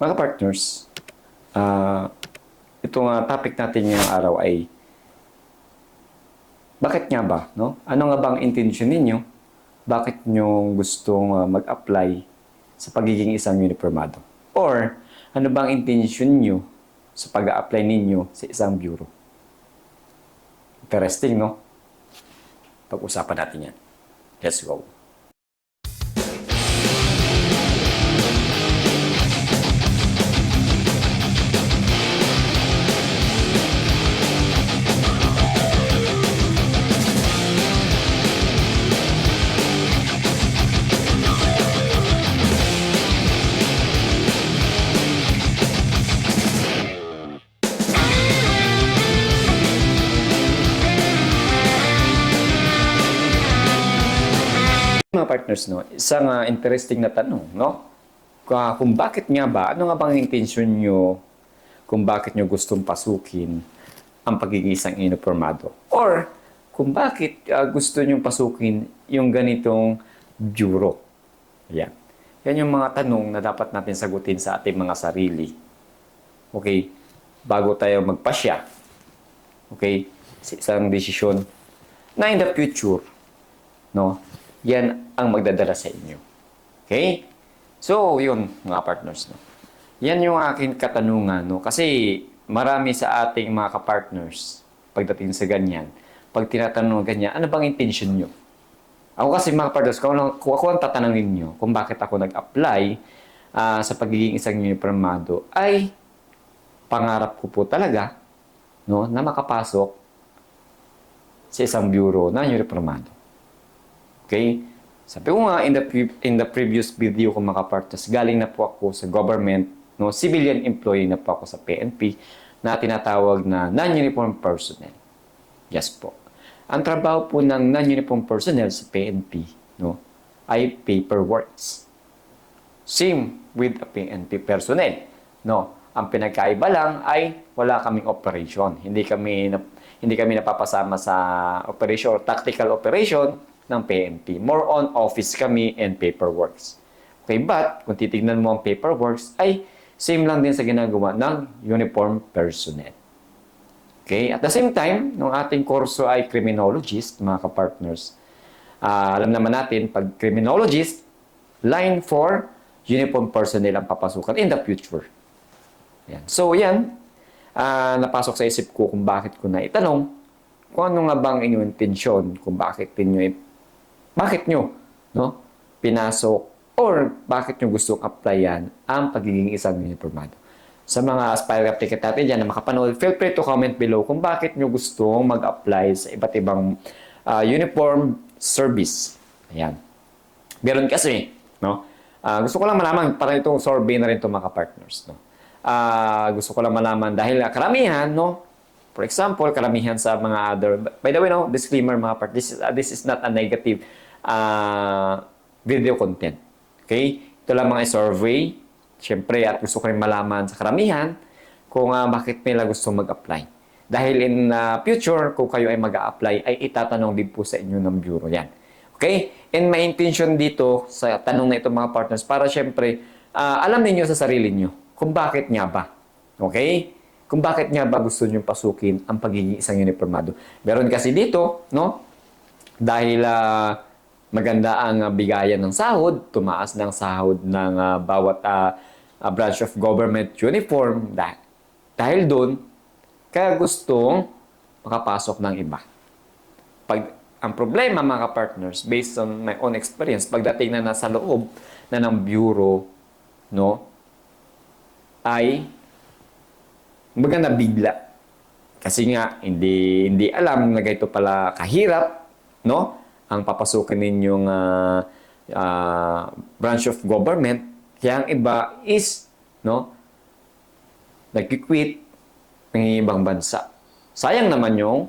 Mga partners, ah itong ah, topic natin ngayong araw ay bakit nga ba, no? Ano nga bang intention ninyo? Bakit nyo gustong ah, mag-apply sa pagiging isang uniformado? Or ano bang intention nyo sa pag-apply ninyo sa isang bureau? Interesting, no? Pag-usapan natin yan. Let's go. Mga partners, no, isang ah, interesting na tanong, no? Kung, kung bakit nga ba, ano nga bang intention nyo kung bakit nyo gustong pasukin ang pagiging isang uniformado? Or kung bakit ah, gusto nyo pasukin yung ganitong bureau? Yan. Yan yung mga tanong na dapat natin sagutin sa ating mga sarili. Okay? Bago tayo magpasya. Okay? Sa isang desisyon na in the future, no? Yan ang magdadala sa inyo. Okay? So, yun, mga partners, no? Yan yung aking katanungan, no? Kasi marami sa ating mga kapartners pagdating sa ganyan, pag tinatanong ganyan, ano bang intention nyo? Ako kasi mga partners, kung, kung ako ang tatanungin nyo kung bakit ako nag-apply ah, sa pagiging isang uniformado, ay pangarap ko po talaga no, na makapasok sa isang bureau na uniformado. Okay? Sabi ko nga in the, in the previous video ko mga partners, galing na po ako sa government, no, civilian employee na po ako sa PNP na tinatawag na non-uniform personnel. Yes po. Ang trabaho po ng non-uniform personnel sa PNP no, ay paperworks. Same with a PNP personnel. No, ang pinagkaiba lang ay wala kaming operation. Hindi kami hindi kami napapasama sa operation or tactical operation ng PNP. More on office kami and paperworks. Okay, but kung titignan mo ang paperworks ay same lang din sa ginagawa ng uniform personnel. Okay? At the same time, nung ating kurso ay criminologist, mga kapartners, ah, alam naman natin, pag criminologist, line for uniform personnel ang papasukan in the future. Yan. So, yan. ah, napasok sa isip ko kung bakit ko na itanong kung ano nga bang inyong intensyon, kung bakit ninyo, bakit nyo, no, pinasok, or bakit nyo gustong applyan ang pagiging isang uniformado. Sa mga aspiring applicant natin dyan na makapanood, feel free to comment below kung bakit nyo gustong mag-apply sa iba't ibang ah, uniform service. Ayan. Meron kasi, no? Ah, gusto ko lang malaman, para itong survey na rin itong mga partners, no? Ah, gusto ko lang malaman dahil ah, karamihan, no? For example, karamihan sa mga other, by the way, no, disclaimer mga part, this is, ah, this is not a negative ah, video content. Okay? Ito lang mga survey. Siyempre, at gusto ko rin malaman sa karamihan kung ah, bakit nila gusto mag-apply. Dahil in ah, future, kung kayo ay mag apply ay itatanong din po sa inyo ng bureau yan. Okay? And my intention dito sa tanong na ito mga partners para syempre ah, alam ninyo sa sarili nyo kung bakit nga ba. Okay? Kung bakit nga ba gusto nyo pasukin ang pagiging isang uniformado. Meron kasi dito, no? Dahil ah, maganda ang ah, bigayan ng sahod, tumaas ng sahod ng ah, bawat ah, branch of government uniform. Dah- dahil doon, kaya gustong makapasok ng iba. Pag, ang problema mga partners, based on my own experience, pagdating na nasa loob na ng bureau, no, ay maganda bigla. Kasi nga, hindi, hindi alam na ganito pala kahirap, no? Ang papasukin ninyong ah, ah, branch of government. Kaya ang iba is, no? Nag-quit ng ibang bansa. Sayang naman yung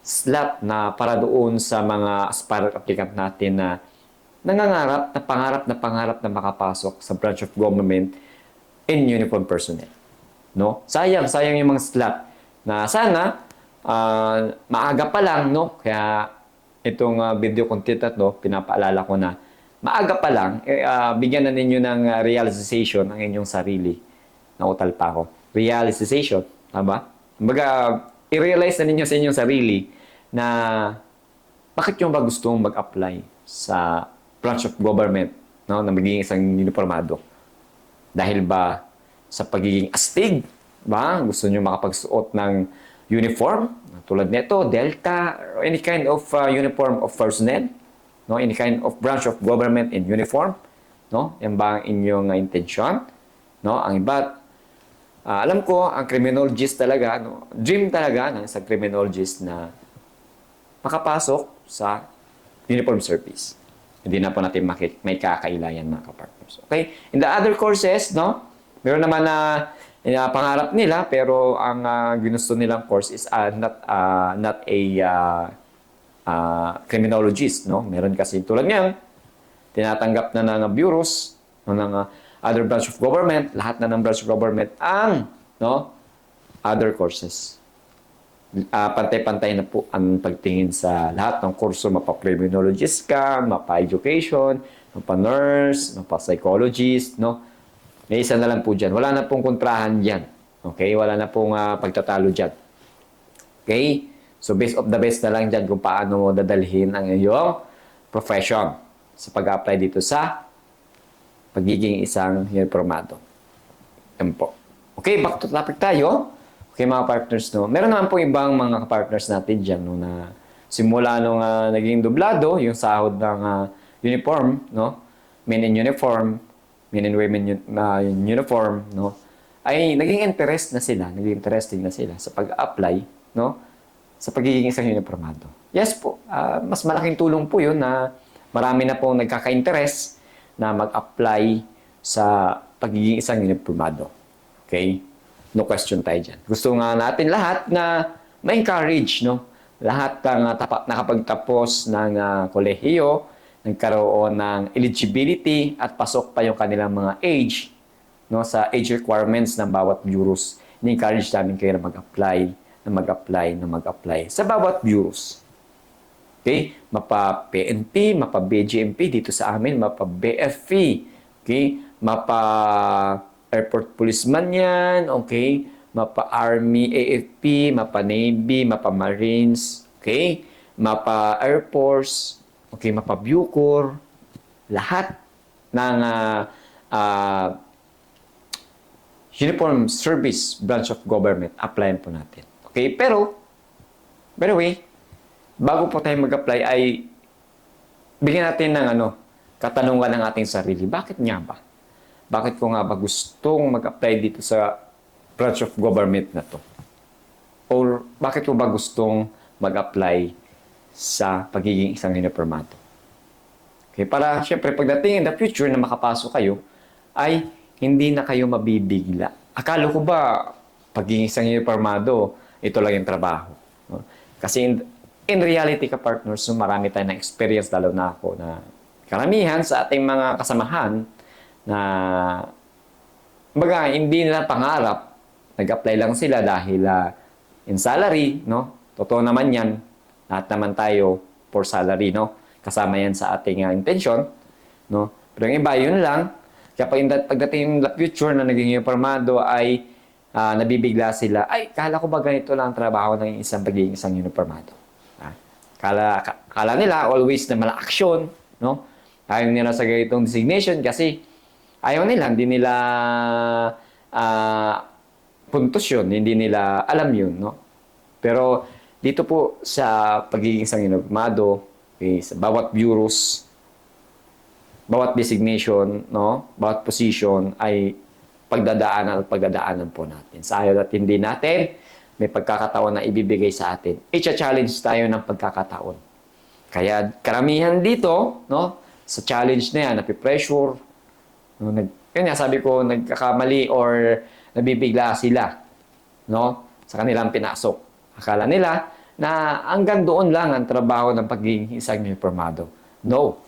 slot na para doon sa mga aspirant applicant natin na nangangarap, na pangarap na pangarap na makapasok sa branch of government in uniform personnel. No? Sayang, sayang yung mga slot na sana ah, maaga pa lang, no? Kaya itong ah, video content at no, pinapaalala ko na maaga pa lang, eh, ah, bigyan na ninyo ng ah, realization ang inyong sarili nautal pa ako. Realization, tama? Kumbaga, i-realize na ninyo sa inyong sarili na bakit nyo ba gustong mag-apply sa branch of government no, na magiging isang uniformado? Dahil ba sa pagiging astig? Ba? Gusto nyo makapagsuot ng uniform? Tulad nito, Delta, or any kind of uh, uniform of personnel? No? Any kind of branch of government in uniform? No? Yan ba ang inyong uh, intensyon? No? Ang iba, ah, alam ko, ang criminologist talaga, no? dream talaga ng isang criminologist na makapasok sa uniform service. Hindi na po natin makik- may kakailayan mga kapartners. Okay? In the other courses, no? Meron naman na uh, pangarap nila pero ang ah, ginusto nilang course is ah, not ah, not a ah, ah, criminologist, no? Meron kasi tulad niyan, tinatanggap na ng bureaus no, ng ah, other branch of government, lahat na ng branch of government ang no, other courses ah, pantay-pantay na po ang pagtingin sa lahat ng kurso. Mapa-criminologist ka, mapa-education, mapa-nurse, mapa-psychologist, no? May isa na lang po dyan. Wala na pong kontrahan dyan. Okay? Wala na pong ah, pagtatalo dyan. Okay? So, best of the best na lang dyan kung paano mo dadalhin ang iyong profession sa pag-apply dito sa pagiging isang uniformado. Yan po. Okay, back to topic tayo. Okay, mga partners, no? Meron naman po ibang mga partners natin dyan, no, na simula nung ah, naging dublado, yung sahod ng ah, uniform, no? Men in uniform, men and women na uniform, no? Ay naging interest na sila, naging interesting na sila sa pag-apply, no? Sa pagiging isang uniformado. Yes po, ah, mas malaking tulong po yun na marami na pong nagkaka-interest na mag-apply sa pagiging isang uniformado. Okay? No question tayo dyan. Gusto nga natin lahat na ma-encourage, no? Lahat ng uh, nakapagtapos ng uh, kolehiyo, nagkaroon ng eligibility at pasok pa yung kanilang mga age, no? Sa age requirements ng bawat bureaus. Ni-encourage namin kayo na mag-apply, na mag-apply, na mag-apply sa bawat bureaus. Okay? Mapa PNP, mapa BGMP dito sa amin, mapa BFP. Okay? Mapa airport policeman yan, okay? Mapa Army, AFP, mapa Navy, mapa Marines, okay? Mapa Air Force, okay? Mapa Bucor, lahat ng ah, ah, uniform service branch of government, applyan po natin. Okay? Pero, by the way, bago po tayo mag-apply ay bigyan natin ng ano, katanungan ng ating sarili. Bakit nga ba? Bakit ko nga ba gustong mag-apply dito sa branch of government na to? Or bakit ko ba gustong mag-apply sa pagiging isang uniformado? Okay, para syempre pagdating in the future na makapasok kayo, ay hindi na kayo mabibigla. Akala ko ba pagiging isang uniformado, ito lang yung trabaho. Kasi in, in reality ka partners, so marami tayong na experience lalo na ako na karamihan sa ating mga kasamahan na baga hindi nila pangarap nag-apply lang sila dahil ah, in salary no totoo naman yan lahat naman tayo for salary no? Kasama yan sa ating ah, intention no? Pero yung iba yun lang. Kaya pag pagdating ng future na naging informado ay ah, nabibigla sila. Ay kala ko ba ganito lang ang trabaho ng isang pagiging isang uniformado? Ah, kala ka- kala nila always na mala action no? Ayaw nila sa ganitong designation kasi ayaw nila, hindi nila ah, puntos yun, hindi nila alam yun, no? Pero dito po sa pagiging isang inagmado, okay, sa bawat bureaus, bawat designation, no? Bawat position ay pagdadaanan at pagdadaanan po natin. Sa ayaw at hindi natin, may pagkakataon na ibibigay sa atin. I-challenge tayo ng pagkakataon. Kaya karamihan dito, no? Sa challenge na yan, napipressure, No, nag, yun nga, sabi ko, nagkakamali or nabibigla sila no, sa kanilang pinasok. Akala nila na hanggang doon lang ang trabaho ng pagiging isang uniformado. No.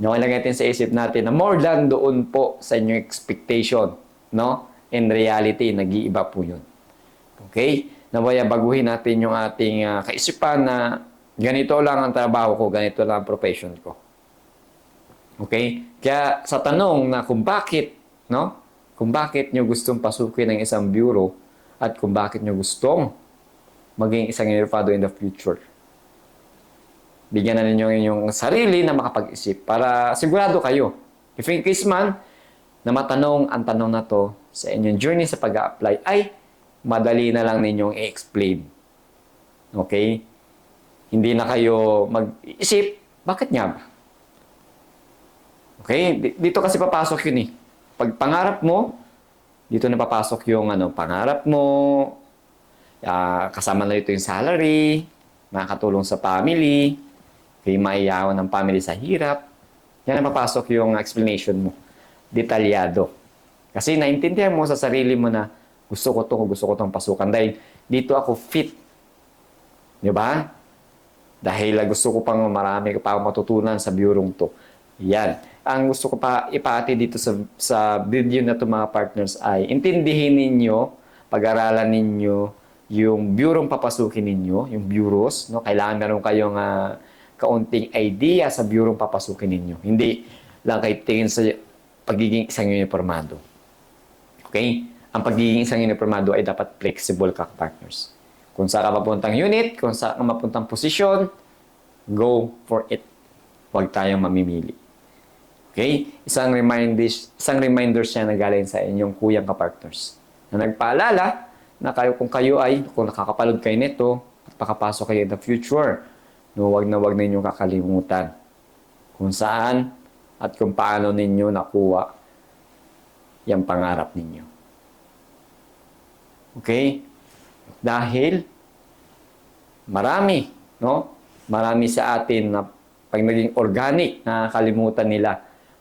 No, lang natin sa isip natin na more than doon po sa inyong expectation. No? In reality, nag-iiba po yun. Okay? Nawaya baguhin natin yung ating ah, kaisipan na ganito lang ang trabaho ko, ganito lang ang profession ko. Okay? Kaya sa tanong na kung bakit, no? kung bakit nyo gustong pasukin ng isang bureau at kung bakit nyo gustong maging isang Enrufado in the future. Bigyan na ninyo inyong sarili na makapag-isip para sigurado kayo. If in case man, na matanong ang tanong na to sa inyong journey sa pag apply ay madali na lang ninyong i-explain. Okay? Hindi na kayo mag-isip, bakit nga ba? Okay? Di- Dito kasi papasok yun eh. Pag pangarap mo, dito na papasok yung ano, pangarap mo, ah, kasama na dito yung salary, makakatulong sa family, kay maiyawan ng family sa hirap. Yan ang papasok yung explanation mo. Detalyado. Kasi naintindihan mo sa sarili mo na gusto ko to, gusto ko tong pasukan dahil dito ako fit. Di ba? Dahil ah, gusto ko pang marami pa akong matutunan sa bureau to. Yan. Ang gusto ko pa ipaati dito sa, sa video na to mga partners ay intindihin ninyo, pag-aralan ninyo yung bureau papasukin ninyo, yung bureaus. No? Kailangan meron kayong ah, kaunting idea sa bureau papasukin ninyo. Hindi lang kayo tingin sa pagiging isang uniformado. Okay? Ang pagiging isang uniformado ay dapat flexible ka partners. Kung saan ka papuntang unit, kung saan ka mapuntang posisyon, go for it. Huwag tayong mamimili. Okay? Isang reminder, isang reminder siya na galing sa inyong kuyang ka-partners. Na nagpaalala na kayo kung kayo ay, kung nakakapalod kayo nito, at pakapasok kayo in the future, no, wag na wag na inyong kakalimutan kung saan at kung paano ninyo nakuha yung pangarap ninyo. Okay? Dahil marami, no? Marami sa atin na pag naging organic, nakakalimutan nila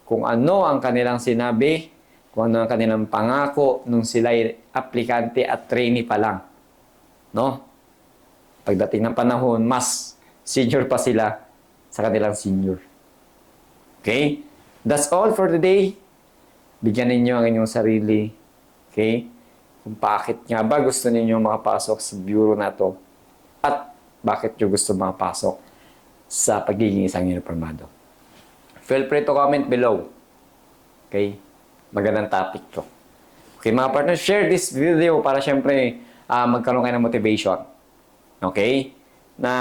kung ano ang kanilang sinabi, kung ano ang kanilang pangako nung sila ay aplikante at trainee pa lang. No? Pagdating ng panahon, mas senior pa sila sa kanilang senior. Okay? That's all for today. Bigyan ninyo ang inyong sarili. Okay? Kung bakit nga ba gusto ninyo makapasok sa bureau na to at bakit nyo gusto makapasok sa pagiging isang uniformado. Feel free to comment below. Okay? Magandang topic to. Okay, mga partners, share this video para syempre ah, magkaroon kayo ng motivation. Okay? Na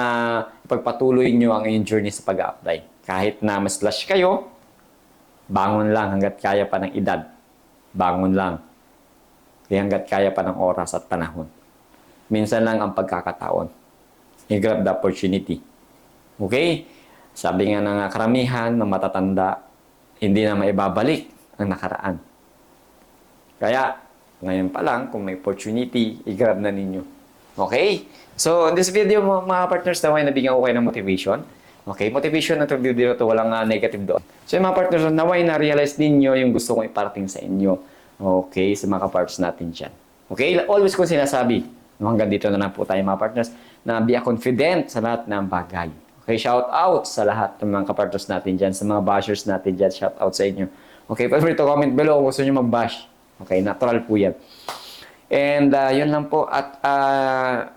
ipagpatuloy nyo ang inyong journey sa pag-apply. Kahit na mas slash kayo, bangon lang hanggat kaya pa ng edad. Bangon lang. Kaya hanggat kaya pa ng oras at panahon. Minsan lang ang pagkakataon. I-grab the opportunity. Okay? Sabi nga ng karamihan ng matatanda, hindi na maibabalik ang nakaraan. Kaya, ngayon pa lang, kung may opportunity, i-grab na ninyo. Okay? So, in this video, mga partners, naway nabigyan ko kayo ng motivation. Okay? Motivation itong video ito, walang ah, negative doon. So, yung mga partners, naway na-realize ninyo yung gusto kong iparating sa inyo. Okay? Sa mga partners natin dyan. Okay? Always kong sinasabi, hanggang dito na lang po tayo mga partners, na be a confident sa lahat ng bagay. Okay, shout out sa lahat ng mga kapartners natin dyan, sa mga bashers natin dyan, shout out sa inyo. Okay, feel free to comment below kung gusto nyo mag-bash. Okay, natural po yan. And uh, yun lang po, at uh,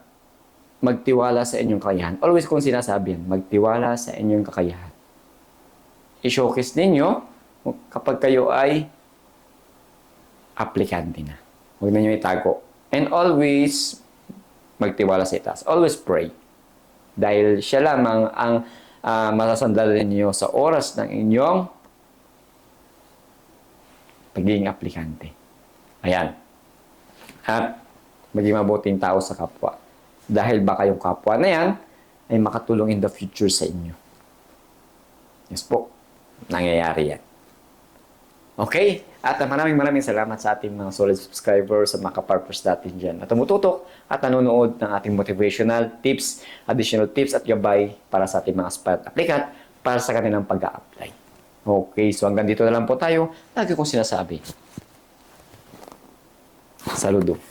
magtiwala sa inyong kakayahan. Always kong sinasabi yan, magtiwala sa inyong kakayahan. I-showcase ninyo kapag kayo ay aplikante na. Huwag na nyo itago. And always, magtiwala sa itaas. Always pray. Dahil siya lamang ang uh, masasandalan ninyo sa oras ng inyong pagiging aplikante. Ayan. At maging mabuting tao sa kapwa. Dahil baka yung kapwa na yan ay makatulong in the future sa inyo. Yes po. Nangyayari yan. Okay? At maraming maraming salamat sa ating mga solid subscribers, sa mga kapartners natin dyan na tumututok at nanonood ng ating motivational tips, additional tips at gabay para sa ating mga aspirant applicant para sa kanilang pag apply Okay, so hanggang dito na lang po tayo. Lagi kong sinasabi. Saludo.